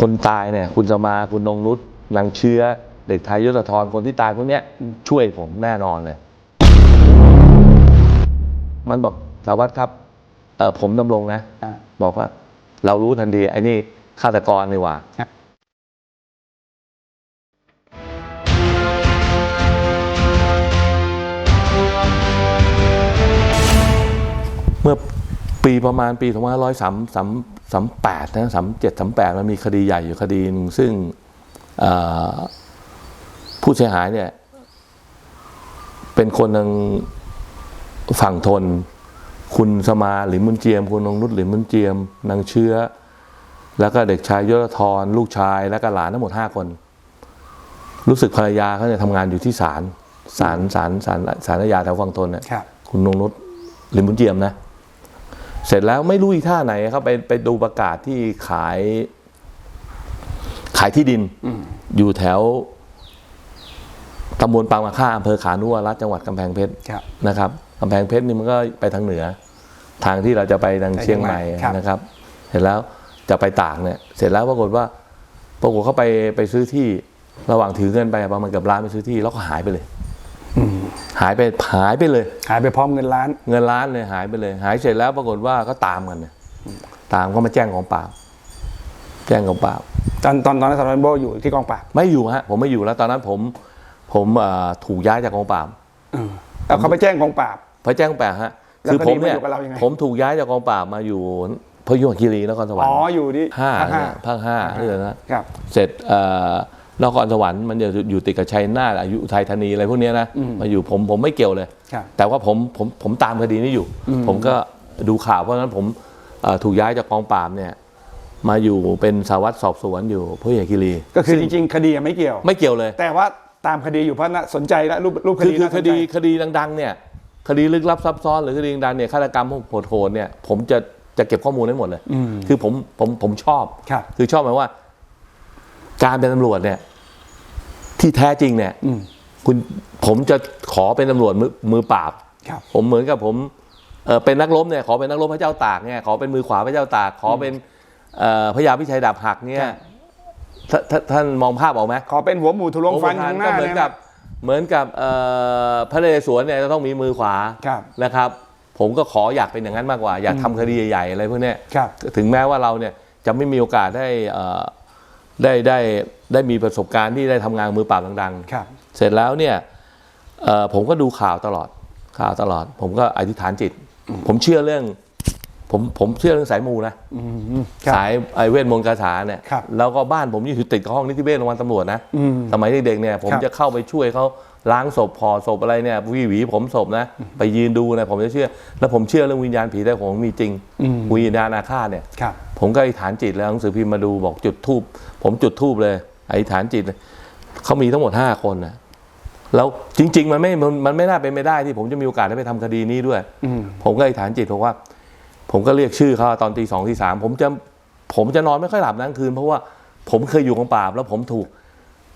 คนตายเนี่ย คุณสมาคุณนงนุชนางเชื้อ เด็กไทยยศธรคนที่ตายพวกเนี้ยช่วยผมแน่นอนเลย มันบอกสารวัตรครับเออผมดำรงนะ อ่า บอกว่า เรารู้ทันทีไอ้นี่ฆาตกรนี่หว่า ครับ เมื่อปีประมาณปี 2538นะ37 38มันมีคดีใหญ่อยู่คดีหนึ่งซึ่งเอ่อผู้เสียหายเนี่ย เป็นคนทางฝั่งทน คุณสมาหรือมุนเจียม คุณนงนุชหรือมุนเจียมนางเชื้อ แล้วก็เด็กชายยศธรลูกชายแล้วก็หลานทั้งหมดห้าคน รู้สึกภรรยาเขาเนี่ยทำงานอยู่ที่ศาลศาลศาลศาลศาลอาญาแถวฝั่งทนเนี่ยครับคุณนงนุชหรือมุนเจียมนะ เสร็จแล้วไม่รู้อีท่าไหนครับไปไปดูประกาศที่ขาย ขายที่ดินอยู่แถวตำบลปางมาค่าอำเภอขานุวรัตน์จังหวัดกำแพงเพชรครับนะครับกำแพงเพชรนี่มันก็ไปทางเหนือ ทางที่เราจะไปทางไปเชีเชียยงงใหใหม่ม่ครับนะครับ เสร็จแล้วจะไปตากเนี่ย เสร็จแล้วปรากฏว่าปรากฏเขาไปไปซื้อที่ระหว่างถือเงินไปประมาณเกือบล้านไปซื้อที่แล้วก็หายไปเลยอืมหายไปหายไปเลย หายไปพร้อมเงินล้าน เงินล้านเลยหายไปเลย หายเสร็จแล้วปรากฏว่าก็ตามกันเนี่ยตามก็มาแจ้งกองปราบแจ้งกองปราบตอนตอนตอนนั้นสารวัตรโบอยู่ที่กองปราบไม่อยู่ฮะผมไม่อยู่แล้วตอนนั้นผมผมเอ่อถูกย้ายจากกองปราบเออแล้วเขาไปแจ้งกองปราบพระแจ้งกองปราบฮะแล้วคือผมเนี่ยคดีมาอยู่กับเรายังไงผมถูกย้ายจากกองปราบมาอยู่พยุหคีรีนครสวรรอ๋อค์อยู่ที่ห้าภาคห้าเนี่ยภาคห้าเออนะครับเสร็จเอ่อ นครสวรรค์มันจะอยู่ติดกับชัยนาทอายุอุทัยธานีอะไรพวกเนี้ยนะมาอยู่ผมผมไม่เกี่ยวเลยครับแต่ว่าผมผมผมตามคดีนี้อยู่ ผมก็ดูข่าวเพราะฉะนั้นผมเอ่อถูกย้ายจากกองปราบเนี่ยมาอยู่เป็นสารวัตรสอบสวนอยู่พยุหคีรี ก็คือจริง ๆ คดียังไม่เกี่ยว ไม่เกี่ยวเลย แต่ว่าตามคดีอยู่เพราะน่าสนใจและรูปรูปคคือดีคือน่าคสนใจดีคดีดังๆเนี่ยคดีลึกลับซับซ้อนหรือคดีดังๆเนี่ยฆาตกรรมโหดๆเนี่ยผมจะจะเก็บข้อมูลให้หมดเลยอืมคือผมผมผมชอบครับคือชอบหมายว่า การเป็นตำรวจเนี่ย ที่แท้จริงเนี่ยอืมคุณผมจะขอเป็นตำรวจมือมือปราบครับผมเหมือนกับผมเอ่อเป็นนักรบเนี่ยขอเป็นนักรบพระเจ้าตากเนี่ยขอเป็นมือขวาพระเจ้าตาก ขอเป็นเอ่อพระยาพิชัยดาบหักเนี่ยท่านท่านท่านมองภาพออกไหมขอเป็นหัวหมูทะลวงฟันโอ้โหข้างหก็น้าเหมือนเนี่ยกับเหมือนกับเอ่อพระนเรศวรเนี่ยจะต้องมีมือขวาครับนะครับ ผมก็ขออยากเป็นอย่างนั้นมากกว่า อยากทำคดีใหญ่ๆอะไรพวกเนี้ยครับถึงแม้ว่าเราเนี่ยจะไม่มีโอกาสได้เอ่อ ได้ได้ได้มีประสบการณ์ที่ได้ทำงานมือปราบดังครับ ๆ เสร็จแล้วเนี่ยเอ่อผมก็ดูข่าวตลอดข่าวตลอด ผมก็อธิษฐานจิต ผมเชื่อเรื่อง ผมผมเชื่อเรื่องสายมูนะ อืมครับ สายไอเวทมนต์คาถาเนี่ย ครับแล้วก็บ้านผมอยู่ติดกับห้องนิติเวชโรงพยาบาลตำรวจนะ อืมสมัยเด็กๆเนี่ยผมครับ จะเข้าไปช่วยเขาล้างศพห่อศพอะไรเนี่ยหวีหวีผมศพนะ ไปยืนดูนะผมจะเชื่อ แล้วผมเชื่อเรื่องวิญญาณผีได้ผมมีจริงอืมวิญญาณอาฆาตเนี่ย ครับ ผมก็อธิษฐานจิตแล้วหนังสือพิมพ์มาดูบอกจุดทูบผมจุดทูบเลยอธิษฐานจิตเลยเขามีทั้งหมดห้าคนนะแล้วจริง ๆ มันไม่มันมันไม่น่าเป็นไม่ได้ที่ผมจะมีโอกาสได้ไปทำคดีนี้ด้วยอืมผมก็อธิษฐานจิตบอกว่า ผมก็เรียกชื่อเขาตอนตีสองตีสามผมจะผมจะนอนไม่ค่อยหลับทั้งคืน เพราะว่าผมเคยอยู่กองปราบแล้วผมถูก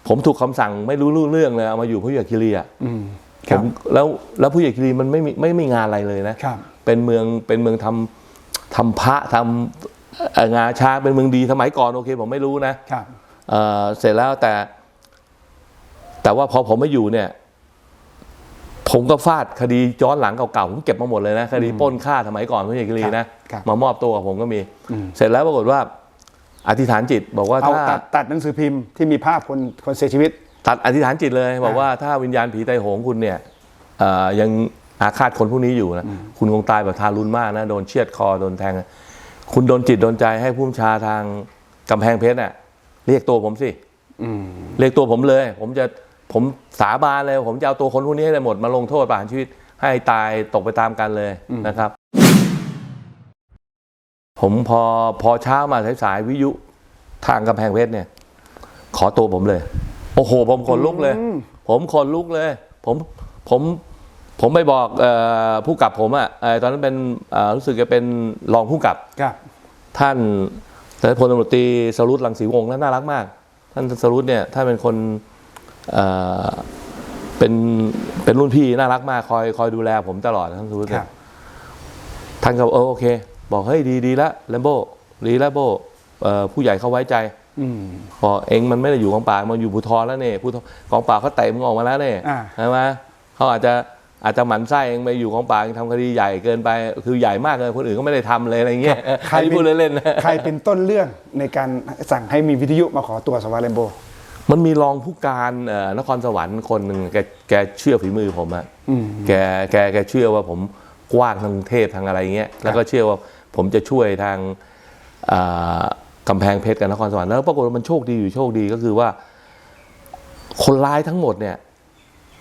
ผมถูกคำสั่งไม่รู้เรื่องเลยเอามาอยู่ผู้ใหญ่คิรีอะอืมคผรับมแล้วแล้วผู้ใหญ่คิรีมันไม่มีไม่มีงานอะไรเลยนะครับเป็นเมืองเป็นเมืองทำทำพระทำเอ่อ งาช้างเป็นเมืองดีสมัยก่อนโอเค ผมไม่รู้นะครับเอ่อเสร็จแล้วแต่ แต่ว่าพอผมไม่อยู่เนี่ย ผมก็ฟาดคดีย้อนหลังเก่าๆผมเก็บมาหมดเลยนะคดีปล้นฆ่าสมัยก่อนผู้ใหญ่คิรีนะครับมามอบตัวกับผมก็มีอืมเสร็จแล้วปรากฏว่า อธิษฐานจิต บอกว่าเอาถ้าตัดตัดหนังสือพิมพ์ที่มีภาพคนคนเสียชีวิต ตัดอธิษฐานจิตเลย บอกว่าถ้าวิญญาณผีไตโหงคุณเนี่ยเอ่อยังอาฆาตคนพวกนี้อยู่นะคุณคงตายแบบทารุณมากนะโดนเชือดคอโดนแทง คุณโดนจิตโดนใจให้ผู้บัญชาทางกำแพงเพชรน่ะ เรียกตัวผมสิอืมเรียกตัวผมเลย ผมจะผมสาบานเลย ผมจะเอาตัวคนพวกนี้ให้ได้หมดมาลงโทษประหารชีวิต ให้ตายตกไปตามกันเลยนะครับ ผมพอพอเช้ามาสายๆวิทยุทางกำแพงเพชรเนี่ย ขอตัวผมเลย โอ้โห ผมขนลุกเลยอืมผมขนลุกเลย ผมผม ผมไปบอกเออผู้กับผมอะ่ะตอนนั้นเป็นเอ่อรู้สึกจะเป็นรองผู้กับครับท่านแต่พลตำรวจตรีสรุตรังสีวงศ์ท่านน่ารักมาก ท่านสรุตเนี่ยท่านเป็นคนเอ่อเป็นเป็นรุ่นพี่น่ารักมากคอยคอยดูแลผมตลอดท่านสรุตคเนี่รัยบท่านก็เออโอเค บอกเฮ้ยดีดีละแลมโบดีแล้วโบเอ่อผู้ใหญ่เขาไว้ใจอืมพอเองมันไม่ได้อยู่กองปราบมันอยู่ภูทรแล้วเนี่ยภูทรกองปราบเขาเตะมึงออกมาแล้วเนี่ยอ่าใช่ไหมเขาอาจจะ อาจจะหมั่นไส้เองไปอยู่กองปราบเองทำคดีใหญ่เกินไป คือใหญ่มากเลยคนอื่นก็ไม่ได้ทำเลยอะไรเงี้ยใครอันนี้เป็นพูดเล่นๆนะ ใครเป็นต้นเรื่องในการสั่งให้มีวิทยุมาขอตัวสวาเลมโบ มันมีรองผู้การเอ่อนครสวรรค์คนหนึ่งแกแกเชื่อฝีมือผมอะอืมแกแกแกเชื่อว่าผมกว้างทางกรุงเทพทางอะไรเงี้ยแล้วก็เชื่อว่าผมจะช่วยทางอ่ากำแพงเพชรกับนครสวรรค์แล้วปรากฏว่ามันโชคดีอยู่โชคดีก็คือว่า คนร้ายทั้งหมดเนี่ย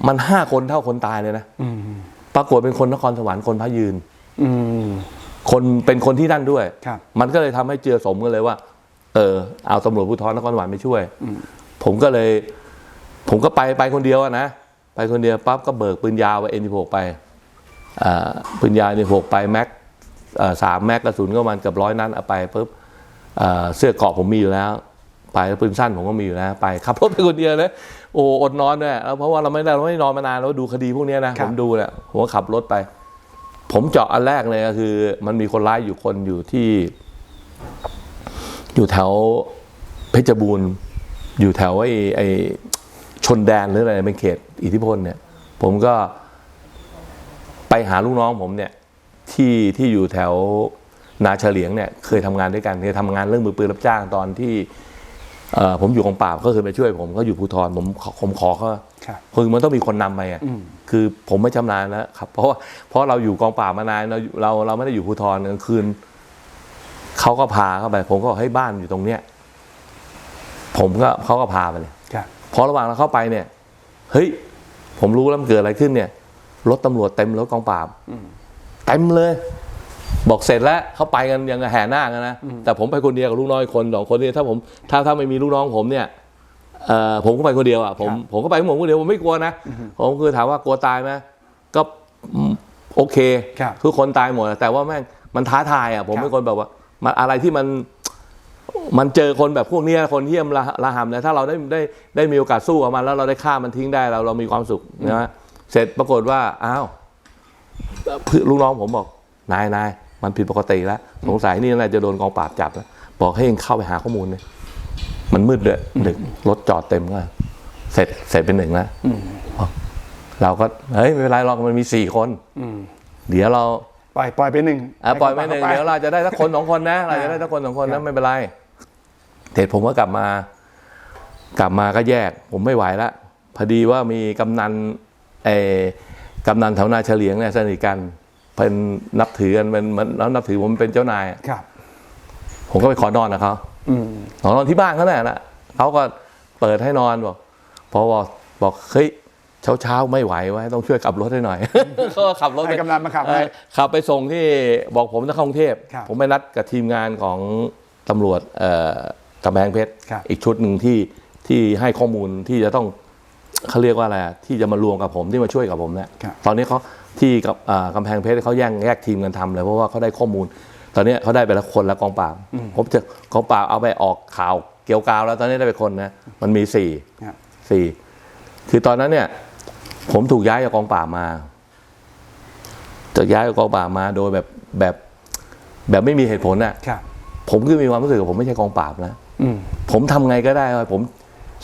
มันห้าคนเท่าคนตายเลยนะอืมปรากฏเป็นคนนครสวรรค์คนพระยืนอืมคนเป็นคนที่นั่นด้วยครับมันก็เลยทำให้เจือสมกันเลยว่า เออ เอาตำรวจภูธรนครสวรรค์ไปช่วยอืมผมก็เลย ผมก็ไปไปคนเดียวอะนะไปคนเดียวปั๊บก็เบิกปืนยาวไปเอ็นหกไปอ่าปืนยาวเอ็นหกไปแม็กเอ่อสามแม็กกระสุนก็ประมันเกือบร้อยนัดเอาไปปุ๊บเอ่อเสื้อเกราะผมมีอยู่แล้ว ไปแล้วปืนสั้นผมก็มีอยู่แล้ว ไปขับรถไปคนเดียวเลย โอ้อดนอนด้วยแล้วเพราะว่าเราไม่ได้เราไม่ได้นอนมานานแล้วดูคดีพวกเนี้ยนะครัผบมดูเนี่ยผมก็ขับรถไป ผมเจาะอันแรกเลยก็คือ มันมีคนร้ายอยู่คนอยู่ที่ อยู่แถวเพชรบูรณ์อยู่แถวไอ้ไอ้ชนแดนหรืออะไรเป็นเขตอิทธิพลเนี่ย ผมก็ไปหาลูกน้องผมเนี่ย ที่ที่อยู่แถวนาเฉลียงเนี่ย เคยทำงานด้วยกันเคยทำงานเรื่องมือปืนรับจ้างตอนที่เอ่อ ผมอยู่กองปราบก็เคยไปช่วยผมก็อยู่ภูทรผมขอผมขอเขาครับคือมันต้องมีคนนำไปอะอืมคือผมไม่ชำนาญนะครับ เพราะว่าเพราะเราอยู่กองปราบมานานเราเราเราไม่ได้อยู่ภูทรกลางคืนเขาก็พาเข้าไป ผมก็บอกให้บ้านอยู่ตรงเนี้ยผมก็เขาก็พาไปเลยครับพอระหว่างเราเข้าไปเนี่ย เฮ้ย ผมรู้แล้วมันเกิดอะไรขึ้นเนี่ยรถตำรวจเต็มรถกองปราบเต็มเลย บอกเสร็จแล้วเขาไปกันยังแห่หน้ากันนะแต่ผมไปคนเดียวกับลูกน้องอีกคนสองคนเนี่ยถ้าผมถ้าถ้าไม่มีลูกน้องผมเนี่ยเอ่อผมก็ไปคนเดียวอะผมครับผมก็ไปของผมคนเดียวผมไม่กลัวนะผมคือถามว่ากลัวตายไหมก็อืมโอเคครับทุกคนตายหมดแต่ว่าแม่งมันท้าทายอะผมครับเป็นคนแบบว่ามันอะไรที่มันมันเจอคนแบบพวกเนี้ยคนเยี่ยมระระหำเนี่ยถ้าเราได้ได้ได้มีโอกาสสู้กับมันแล้วเราได้ฆ่ามันทิ้งได้เราเรามีความสุขนะฮะเสร็จปรากฏว่าอ้าวเพื่อนลูกน้องผมบอกนายนาย มันผิดปกติแล้วสงสัยนี่น่าจะโดนกองปราบจับแล้วบอกให้เองเข้าไปหาข้อมูลเลยมันมืดเลยดึกรถจอดเต็มก็เสร็จเสร็จเป็นหนึ่งแล้วบอกเราก็เฮ้ยไม่เป็นไรหรอกมันมีสี่คนอืมเดี๋ยวเราปล่อยปล่อยไปหนึ่งอะปล่อยไปหนึ่งให้เดี๋ยวขาเราจะได้สักคนสองคนนะเราจะได้สักคนสองคนนะไม่เป็นไรเสร็จผมก็กลับมา กลับมาก็แยก ผมไม่ไหวละพอดีว่ามีกำนันเออกำนันแถวนาเฉลียงเนี่ยสนิทกัน เป็นนับถือกันเป็นเหมันแล้วนับถือผมเป็นเจ้านาย ครับ ผมก็ไปขอนอนกับเขาอืมขอนอนที่บ้านเขาแหละนะเขาก็เปิดให้นอนบอกพอบอกบอกเฮ้ยเช้าเช้าๆไม่ไหวไว้ยต้องช่วยขับรถให้หน่อยเขาก็ขับรถไปให้กำนันมาขับให้เออขับไปส่งที่บอกผมจะเข้ากรุงเทพครับผมไปนัดกับทีมงานของตำรวจเอ่อกำแพงเพชรครับอีกชุดหนึ่งที่ที่ให้ข้อมูลที่จะต้องเขาเรียกว่าอะไรอะที่จะมารวมกับผมที่มาช่วยกับผมเนี่ยครับตอนนี้เขา ที่กับอ่ากำแพงเพชรเขาแย่งแยกทีมกันทำเลยเพราะว่าเขาได้ข้อมูล ตอนนี้เขาได้ไปแล้วคนละกองปราบผมจะกองปราบเอาไปออกข่าวเกี่ยวกาวแล้วตอนนี้ได้ไปคนนะมันมีสี่ครับสี่คือตอนนั้นเนี่ย ผมถูกย้ายจากกองปราบมาจากย้ายจากกองปราบมาโดยแบบแบบแบบไม่มีเหตุผลน่ะครับผมก็มีความรู้สึกว่าผมไม่ใช่กองปราบแล้วอืมผมทำไงก็ได้ว่าผม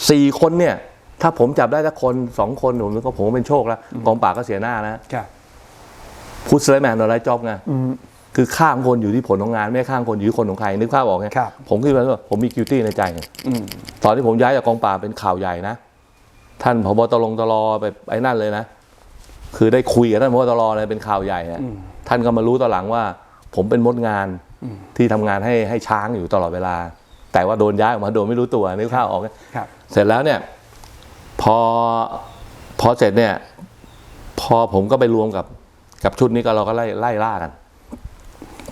สี่คนเนี่ย ถ้าผมจับได้สักคนสองคนผมก็ผมก็เป็นโชคแล้วกองปราบก็เสียหน้านะครับ พูดสไลแมนอะไรจ็อบไงอืมคือข้ามคนอยู่ที่ผลของงาน ไม่ได้ข้ามคนอยู่ที่คนของใครนึกภาพออกไงครับผมคิดว่าผมมีกิวตี้ในใจไงอืมตอนที่ผมย้ายจากกองปราบเป็นข่าวใหญ่นะท่านพบตรตรไปไอ้นั่นเลยนะคือได้คุยกับท่านพบตรเลยเป็นข่าวใหญ่อะอืมท่านก็มารู้ตอนหลังว่า ผมเป็นมดงานที่ทำงานให้ให้ช้างอยู่ตลอดเวลา แต่ว่าโดนย้ายออกมาโดยไม่รู้ตัวนึกภาพออกไหมครับเสร็จแล้วเนี่ย พอพอเสร็จเนี่ย พอผมก็ไปรวมกับ กับชุดนี้ก็เราก็ไล่ไล่ล่ากัน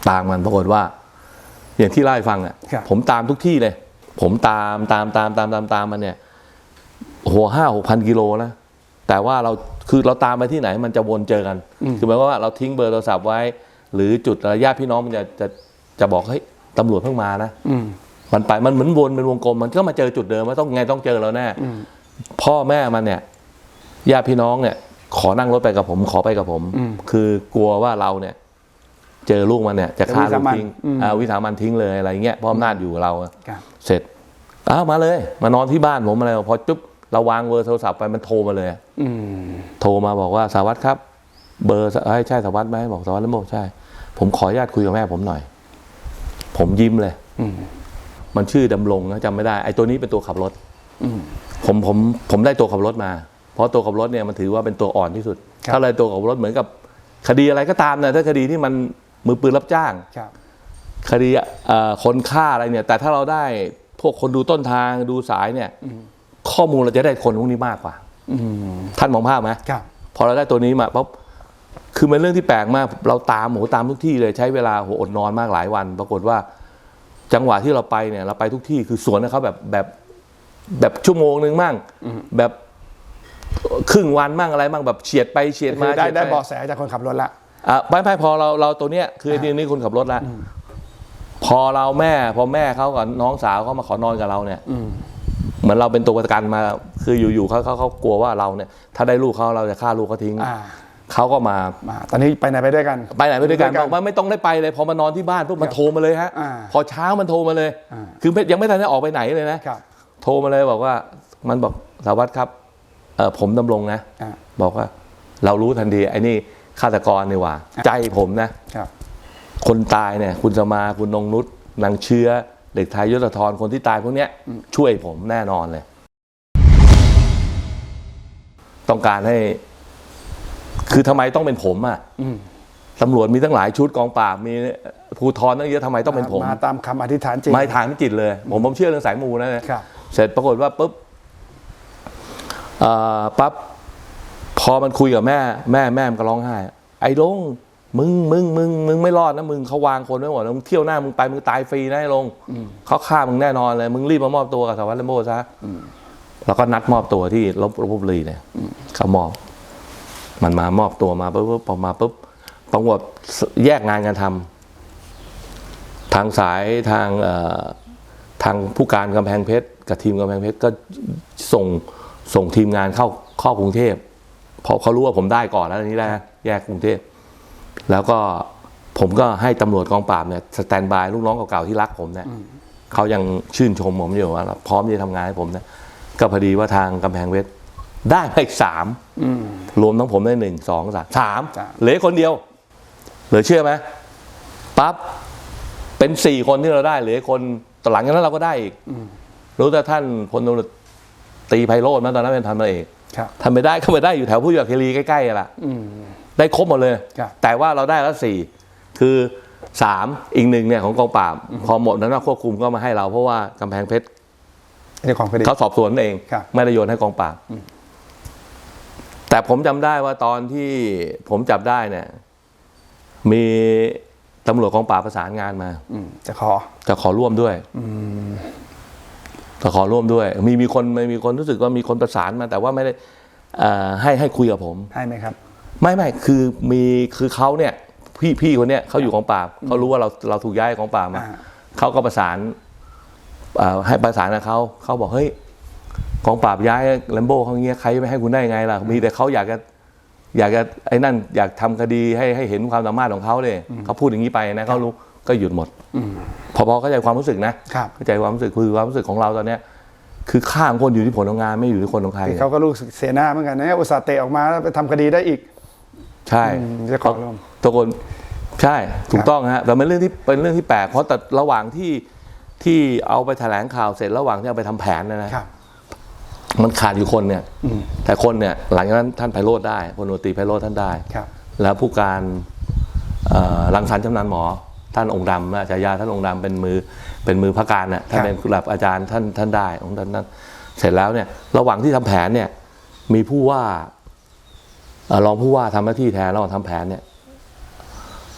ตามมันปรากฏว่า อย่างที่เล่าให้ฟังอะครับผมตามทุกที่เลย ผมตามตามตามตามตามตามมันเนี่ยโอ้โหห้าหกพันกิโลนะแต่ว่าเราคือเราตามไปที่ไหน มันจะวนเจอกัน คือหมายความว่าเราทิ้งเบอร์โทรศัพท์ไว้ หรือจุดระยะพี่น้องมันจะจะจะบอกเฮ้ยตำรวจเพิ่งมานะอืมมันไปมันเหมือนวนเป็นวงกลม มันก็มาเจอจุดเดิมว่าต้องไงต้องเจอเราแน่อืมพ่อแม่มันเนี่ยญาติพี่น้องเนี่ย ขอนั่งรถไปกับผม ขอไปกับผมอืมคือกลัวว่าเราเนี่ย เจอลูกมันเนี่ย จะฆ่าจะวิลูสากมันทิ้งอืมอ่าวิสามันทิ้งเลยอะไรเงี้ยเพราะอำนาจอยู่กับเราครับเสร็จอ้าวมาเลย มานอนที่บ้านผมอะไรพอจุ๊บเราวางเบอร์โทรศัพท์ไปมันโทรมาเลยอืมโทรมาบอกว่าสารวัตรครับ เบอร์เอ้ยใช่สารวัตรไหมบอกสารวัตรแล้วบอกใช่ ผมขออนุญาตคุยกับแม่ผมหน่อย ผมยิ้มเลย อืมมันชื่อดำรงนะจำไม่ได้ไอ้ตัวนี้เป็นตัวขับรถ อืมผมผมผมได้ตัวขับรถมาเพ ราะตัวขับรถเนี่ยมันถือว่าเป็นตัวอ่อนที่สุดครับถ้าอะไรตัวขับรถเหมือนกับคดีอะไรก็ตามนะถ้าคดีที่มันมือปืนรับจ้างครับคดีเอ่อคนฆ่าอะไรเนี่ย แต่ถ้าเราได้พวกคนดูต้นทางดูสายเนี่ยข้อมูลเราจะได้คนพวกนี้มากกว่าอืมท่านมองภาพไหมครับพอเราได้ตัวนี้มาปุ๊บคือมันเรื่องที่แปลกมาก เราตามโหตามทุกที่เลยใช้เวลาโหอดนอนมากหลายวัน ปรากฏว่า จังหวะที่เราไปเนี่ย เราไปทุกที่คือสวนนะครับแบบแบบแบบชั่วโมงหนึ่งมั่งแบบ ครึ่งวันมั่งอะไรมั่งแบบเฉียดไปเฉียดคืมาอได้ฉียได้ปเบาะแสจากคนขับรถละ อะไม่ไม่พอเราเราตัวเนี้ยคือนี่นี่คนขับรถละพอเราแม่พอแม่เขากับน้องสาวเขามาขอนอนกับเราเนี่ยอืม เหมือนเราเป็นตัวประกันมา คืออยู่ๆเขาเขาเขากลัวว่าเราเนี่ย ถ้าได้ลูกเขาเราจะฆ่าลูกเขาทิ้งอ่าเขาก็มา มาตอนนี้ไปไหนไปด้วยกัน ไปไหนไปด้วยกันด้วยกันบอกว่าไม่ต้องได้ไปเลยพอมานอนที่บ้านปุ๊บมันโทรมาเลยฮะอ่าพอเช้ามันโทรมาเลย อ่า คือไม่ยังไม่ทันได้ออกไปไหนเลยนะครับ โทรมาเลยบอกว่ามันบอกสารวัตรครับ เออผมดำรงนะ อ่า บอกว่า เรารู้ทันทีไอ้นี่ฆาตกรนี่หว่า ใจผมนะ ครับ คนตายเนี่ย คุณสมาคุณนงนุษนางเชื้อ เด็กไทยยศธรคนที่ตายพวกเนี้ย ช่วยผมแน่นอนเลย ต้องการให้ คือทำไมต้องเป็นผมอะอืม ตำรวจมีตั้งหลายชุดกองปราบมีภูธรตั้งเยอะทำไมต้องเป็นผม มาตามคำอธิษฐานจริง ไม่ทางไม่จิตเลย ผมผมเชื่อเรื่องสายมูนะเนี่ยครับ เสร็จปรากฏว่าปุ๊บเอ่อ ปั๊บพอมันคุยกับแม่ แม่แม่มันก็ร้องไห้ ไอ้ลงมึงมึงมึงมึงไม่รอดนะมึงเขาวางคนไว้หมดแล้วมึงเที่ยวหน้ามึงไปมึงตายฟรีนะไอ้ลงเขาฆ่ามึงแน่นอนเลย มึงรีบมามอบตัวกับสารวัตรเลมโบ้ซะแล้วก็นัดมอบตัวที่ลบลบบุรีเนี่ยเขามอบ มันมามอบตัวมาปุ๊บปุ๊บพอมาปุ๊บปรากฏแยกงานกันทำทางสายทางเอ่อทางผู้การกำแพงเพชรกับทีมกำแพงเพชรก็ส่ง ส่งทีมงานเข้าเข้ากรุงเทพเพราะเขารู้ว่าผมได้ก่อนแล้วอันนี้ได้แยกกรุงเทพแล้วก็ผมก็ให้ตำรวจกองปราบเนี่ยสแตนบายลูกน้องเก่าๆที่รักผมเนี่ยเขายังชื่นชมผมอยู่ว่าพร้อมที่จะทำงานให้ผมเนี่ยก็พอดีว่าทางกำแพงเพชรได้ไปอีกสามอืมรวมทั้งผมได้หนึ่งสองสามสามสามเหลือคนเดียวเหลือเชื่อไหมปั๊บเป็นสี่คนที่เราได้เหลือคนต่อหลังจากนั้นเราก็ได้อีกรู้แต่ท่านพลตำรวจ ตรีไพโรจน์นะตอนนั้นเป็นพันตำรวจเอกครับทำไม่ได้ก็ไม่ได้อยู่แถวผู้ใหญ่คีรีใกล้ๆกันละอืมได้ครบหมดเลยครับแต่ว่าเราได้แล้วสี่คือสามอีกหนึ่งเนี่ยของกองปราบพอหมดนั้นนะควบคุมก็มาให้เรา เพราะว่ากำแพงเพชรเรื่องของคดีเขาสอบสวนเองครับไม่ได้โยนให้กองปราบแต่ผมจำได้ว่าตอนที่ผมจับได้เนี่ย มีตำรวจกองปราบประสานงานมาอืมจะขอจะขอร่วมด้วย จะขอร่วมด้วย มีมีคนมีคนรู้สึกว่ามีคนประสานมา แต่ว่าไม่ได้เอ่อให้ให้คุยกับผมให้ไหมครับ ไม่ไม่คือมีคือเขาเนี่ยพี่พี่คนเนี้ยเขาอยู่กองปราบเขารู้ว่าเราเราถูกย้ายกองปราบมาอ่าเขาก็ประสานเอ่อให้ประสานกับเขาเขาบอกเฮ้ยกองปราบย้ายแลมโบ้เขาเงี้ยใครไม่ให้คุณได้ไงล่ะมีแต่เขาอยากจะอยากจะไอ้นั่นอยากทำคดีให้ให้เห็นความสามารถของเขาเลยเขาพูดอย่างนี้ไปนะเขารู้ ก็หยุดหมดอืมพอพอเข้าใจความรู้สึกนะครับเข้าใจความรู้สึกคือความรู้สึกของเราตอนเนี้ยคือข้างคนอยู่ที่ผลของงานไม่อยู่ที่คนของใครเขาก็รู้สึกเสียหน้าเหมือนกันนะอุตส่าห์เตะออกมาแล้วไปทำคดีได้อีก ใช่อืมจะขอร่วมตะโกนใช่ถูกต้องฮะแต่เป็นเรื่องที่เป็นเรื่องที่แปลกเพราะแต่ระหว่างที่ที่เอาไปแถลงข่าวเสร็จระหว่างที่เอาไปทำแผนเนยนะครับมันขาดอยู่คนเนี่ยอืมแต่คนเนี่ย หลังจากนั้นท่านไพโรธได้พลโนตรีไพโรธท่านได้ครับแล้วผู้การเอ่อรังสรรค์ชำนาญหมอ ท่านองค์ดำนะฉายาท่านองค์ดำเป็นมือเป็นมือพระการน่ะท่านครับเป็นระดับอาจารย์ท่านท่านได้องค์ท่านนั้นเสร็จแล้วเนี่ยระหว่างที่ทำแผนเนี่ยมีผู้ว่าเอ่อรองผู้ว่าทำหน้าที่แทนระหว่างทำแผนเนี่ย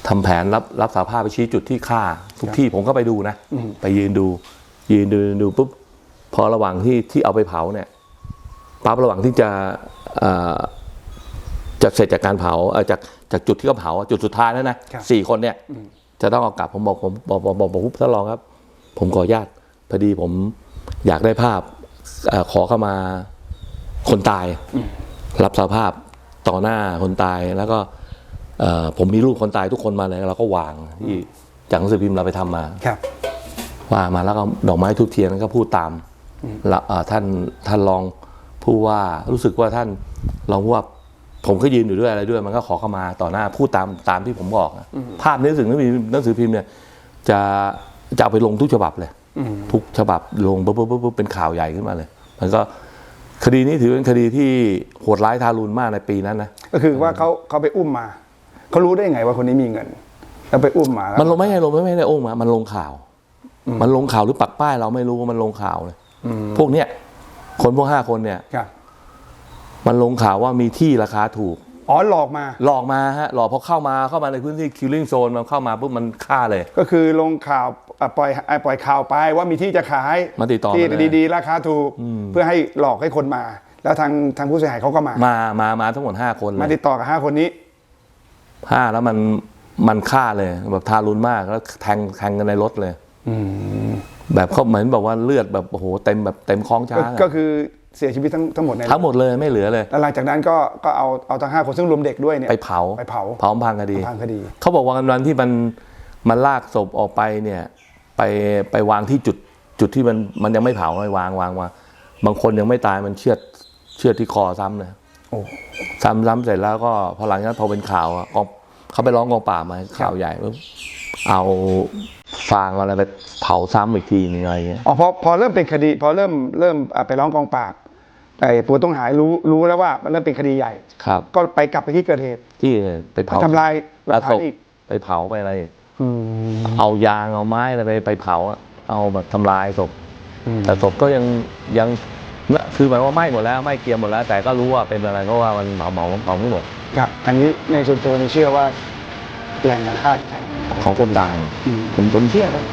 ทำแผนรับรับสาภาพไปชี้จุดที่ฆ่า ทุกที่ผมก็ไปดูนะอืมไปยืนดู ยืนดูยืนดูปุ๊บพอระหว่างที่ที่เอาไปเผาเนี่ยปั๊บระหว่างที่จะเอ่อจะเสร็จจากการเผาเอ่อจากจากจุดที่เขาเผาจุดสุดท้ายแล้วนะครับสี่คนเนี่ย จะต้องเอากลับผมบอกผมบอกบอกบอกบอกปุ๊บท่านรองครับ ผมขออนุญาตพอดีผมอยากได้ภาพเออขอเข้ามาคนตาย รับสารภาพต่อหน้าคนตายแล้วก็เอ่อผมมีรูปคนตายทุกคนมาเลยเราก็วางที่จากหนังสือพิมพ์เราไปทำมาครับว่ามาแล้วก็ดอกไม้ทูบเทียนก็พูดตามละเอ่อท่านท่านรองผู้ว่ารู้สึกว่าท่านรองผู้ว่า ผมก็ยืนอยู่ด้วยอะไรด้วย มันก็ขอเข้ามาต่อหน้าพูดตามตามที่ผมบอกอะภาพในหนังสือหนังสือพิมพ์หนังสือพิมพ์เนี่ยจะจะเอาไปลงทุกฉบับเลยทุกฉบับลงปุ๊บปุ๊บปุ๊บปุ๊บเป็นข่าวใหญ่ขึ้นมาเลย มันก็คดีนี้ถือเป็นคดีที่โหดร้ายทารุณมากในปีนั้นนะก็คือว่าเขาเขาไปอุ้มมาเขารู้ได้ไงว่าคนนี้มีเงินแล้วไปอุ้มมาแล้วมันลงไม่ใช่ลงไม่ไม่ได้โอ้งมามันลงข่าว มันลงข่าวหรือปักป้ายเราไม่รู้ว่ามันลงข่าวเลยพวกเนี้ยคนพวกห้าคนเนี่ยครับ มันลงข่าวว่ามีที่ราคาถูก อ๋อหลอกมา หลอกมาฮะหลอกพอเข้ามาเข้ามาในพื้นที่ killing zone มันเข้ามาปุ๊บมันฆ่าเลย ก็คือลงข่าวอะปล่อยอะปล่อยข่าวไปว่ามีที่จะขายมาติดต่อที่มาเลย ดีๆ ราคาถูก เพื่อให้หลอกให้คนมา แล้วทางทางผู้เสียหายเขาก็มา มามามาทั้งหมดห้าคนเลมายติดต่อกับห้าคนนี้ห้าแล้วมันมันฆ่าเลย แบบทารุณมากแล้วแทงแทงกันในรถเลยแบบเขาเหมือนบอกว่าเลือดแบบโอ้โหเต็มแบบเต็มคล้องช้างอะก็คือ เสียชีวิตทั้งทั้งหมดในทั้งหมดเลยไม่เหลือเลยแล้วหลังจากนั้นก็ก็เอาเอาทั้งห้าคนซึ่งรวมเด็กด้วยเนี่ยไปเผาไปเผาเผาพังคดีทางคดี เขาบอกว่าวันที่มันมันลากศพออกไปเนี่ยไปไปวางที่จุดจุดที่มันมันยังไม่เผาไม่วางวางวางบางคนยังไม่ตายมันเชือดเชือดที่คอซ้ำเลยโอ้ซ้ำซ้ำเสร็จแล้วก็พอหลังจากนั้นพอเป็นข่าวอะกองเขาไปร้องกองป่าบมาข่าวใหญ่ปุ๊บเอาฟางอะไรไปเผาซ้ำอีกทีนึงอะไรเงี้ยอ๋อพอพอเริ่มเป็นคดี พอเริ่มเริ่มอะไปร้องกองปราบ แต่ผู้ต้องหารู้รู้แล้วว่ามันเริ่มเป็นคดีใหญ่ ครับ ก็ไปกลับไปที่เกิดเหตุ ที่ไปเผาทำลายหลักฐาศนพอีกไปเผาไปอะไรอีกอืมเอายางเอาไม้อะไรไปไปเผาอะเอาแบบทำลายศพ อืมแต่ศพก็ยังยังเนี่ยคือหมายว่าไหม้หมดแล้วไหม้เกรียมหมดแล้ว แต่ก็รู้ว่าเป็นอะไรเพราะว่ามันเผาเผาเผาไม่หมดครับ อันนี้ในส่วนตัวนี่เชื่อว่าแหล่งฆ่าใช่ของคนดังอืม ผมผมเชื่อนะ